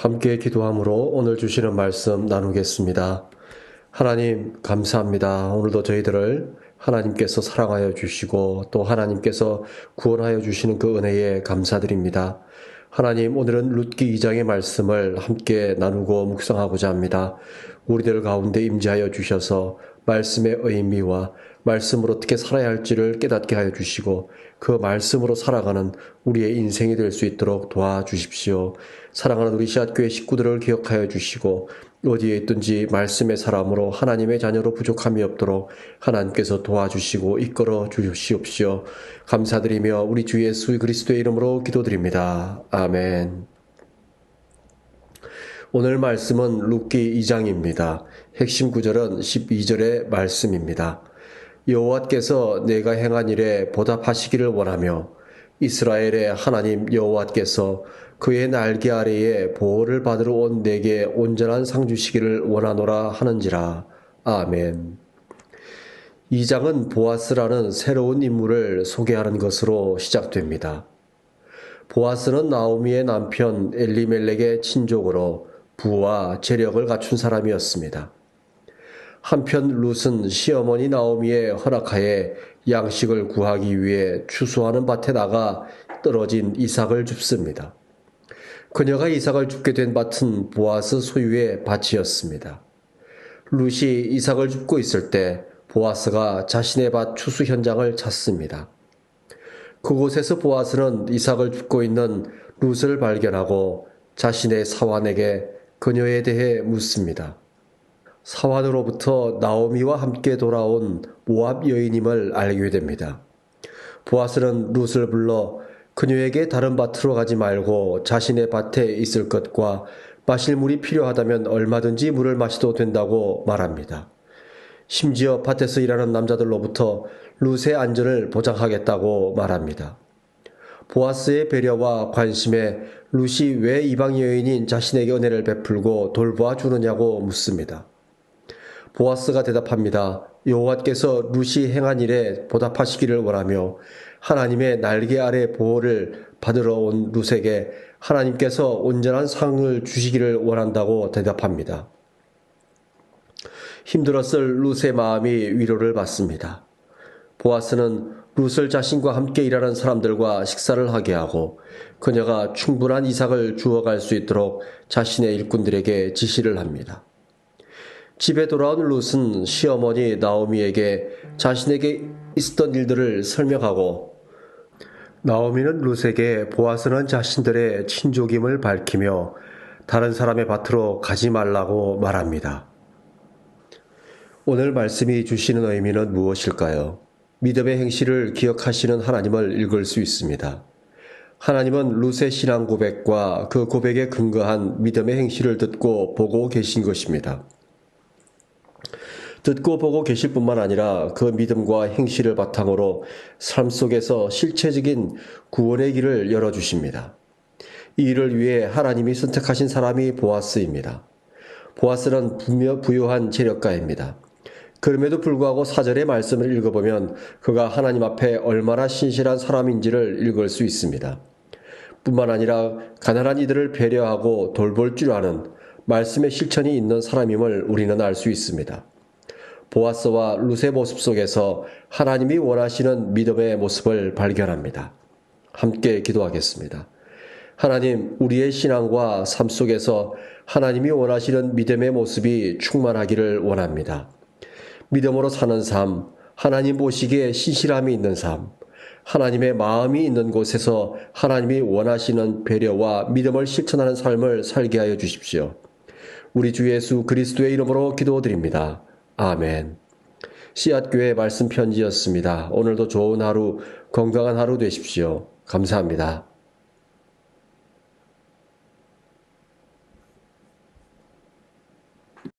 함께 기도함으로 오늘 주시는 말씀 나누겠습니다. 하나님, 감사합니다. 오늘도 저희들을 하나님께서 사랑하여 주시고 또 하나님께서 구원하여 주시는 그 은혜에 감사드립니다. 하나님, 오늘은 룻기 2장의 말씀을 함께 나누고 묵상하고자 합니다. 우리들 가운데 임재하여 주셔서 말씀의 의미와 말씀으로 어떻게 살아야 할지를 깨닫게 하여 주시고 그 말씀으로 살아가는 우리의 인생이 될 수 있도록 도와주십시오. 사랑하는 우리 시앗교회 식구들을 기억하여 주시고 어디에 있든지 말씀의 사람으로 하나님의 자녀로 부족함이 없도록 하나님께서 도와주시고 이끌어 주시옵시오. 감사드리며 우리 주 예수 그리스도의 이름으로 기도드립니다. 아멘. 오늘 말씀은 룻기 2장입니다. 핵심 구절은 12절의 말씀입니다. 여호와께서 내가 행한 일에 보답하시기를 원하며 이스라엘의 하나님 여호와께서 그의 날개 아래에 보호를 받으러 온 내게 온전한 상 주시기를 원하노라 하는지라. 아멘. 이 장은 보아스라는 새로운 인물을 소개하는 것으로 시작됩니다. 보아스는 나오미의 남편 엘리멜렉의 친족으로 부와 재력을 갖춘 사람이었습니다. 한편 룻은 시어머니 나오미의 허락하에 양식을 구하기 위해 추수하는 밭에 나가 떨어진 이삭을 줍습니다. 그녀가 이삭을 줍게 된 밭은 보아스 소유의 밭이었습니다. 룻이 이삭을 줍고 있을 때 보아스가 자신의 밭 추수 현장을 찾습니다. 그곳에서 보아스는 이삭을 줍고 있는 룻을 발견하고 자신의 사환에게 그녀에 대해 묻습니다. 사환으로부터 나오미와 함께 돌아온 모압 여인임을 알게 됩니다. 보아스는 룻을 불러 그녀에게 다른 밭으로 가지 말고 자신의 밭에 있을 것과 마실 물이 필요하다면 얼마든지 물을 마셔도 된다고 말합니다. 심지어 밭에서 일하는 남자들로부터 룻의 안전을 보장하겠다고 말합니다. 보아스의 배려와 관심에 룻이 왜 이방 여인인 자신에게 은혜를 베풀고 돌보아 주느냐고 묻습니다. 보아스가 대답합니다. 여호와께서 룻이 행한 일에 보답하시기를 원하며 하나님의 날개 아래 보호를 받으러 온 룻에게 하나님께서 온전한 상을 주시기를 원한다고 대답합니다. 힘들었을 룻의 마음이 위로를 받습니다. 보아스는 룻을 자신과 함께 일하는 사람들과 식사를 하게 하고 그녀가 충분한 이삭을 주어갈 수 있도록 자신의 일꾼들에게 지시를 합니다. 집에 돌아온 룻은 시어머니 나오미에게 자신에게 있었던 일들을 설명하고 나오미는 룻에게 보아스는 자신들의 친족임을 밝히며 다른 사람의 밭으로 가지 말라고 말합니다. 오늘 말씀이 주시는 의미는 무엇일까요? 믿음의 행실을 기억하시는 하나님을 읽을 수 있습니다. 하나님은 룻의 신앙 고백과 그 고백에 근거한 믿음의 행실을 듣고 보고 계신 것입니다. 듣고 보고 계실 뿐만 아니라 그 믿음과 행실을 바탕으로 삶 속에서 실체적인 구원의 길을 열어주십니다. 이 일을 위해 하나님이 선택하신 사람이 보아스입니다. 보아스는 부유한 재력가입니다. 그럼에도 불구하고 사절의 말씀을 읽어보면 그가 하나님 앞에 얼마나 신실한 사람인지를 읽을 수 있습니다. 뿐만 아니라 가난한 이들을 배려하고 돌볼 줄 아는 말씀의 실천이 있는 사람임을 우리는 알 수 있습니다. 보아스와 룻의 모습 속에서 하나님이 원하시는 믿음의 모습을 발견합니다. 함께 기도하겠습니다. 하나님, 우리의 신앙과 삶 속에서 하나님이 원하시는 믿음의 모습이 충만하기를 원합니다. 믿음으로 사는 삶, 하나님 보시기에 신실함이 있는 삶, 하나님의 마음이 있는 곳에서 하나님이 원하시는 배려와 믿음을 실천하는 삶을 살게 하여 주십시오. 우리 주 예수 그리스도의 이름으로 기도드립니다. 아멘. 씨앗교회 말씀 편지였습니다. 오늘도 좋은 하루, 건강한 하루 되십시오. 감사합니다.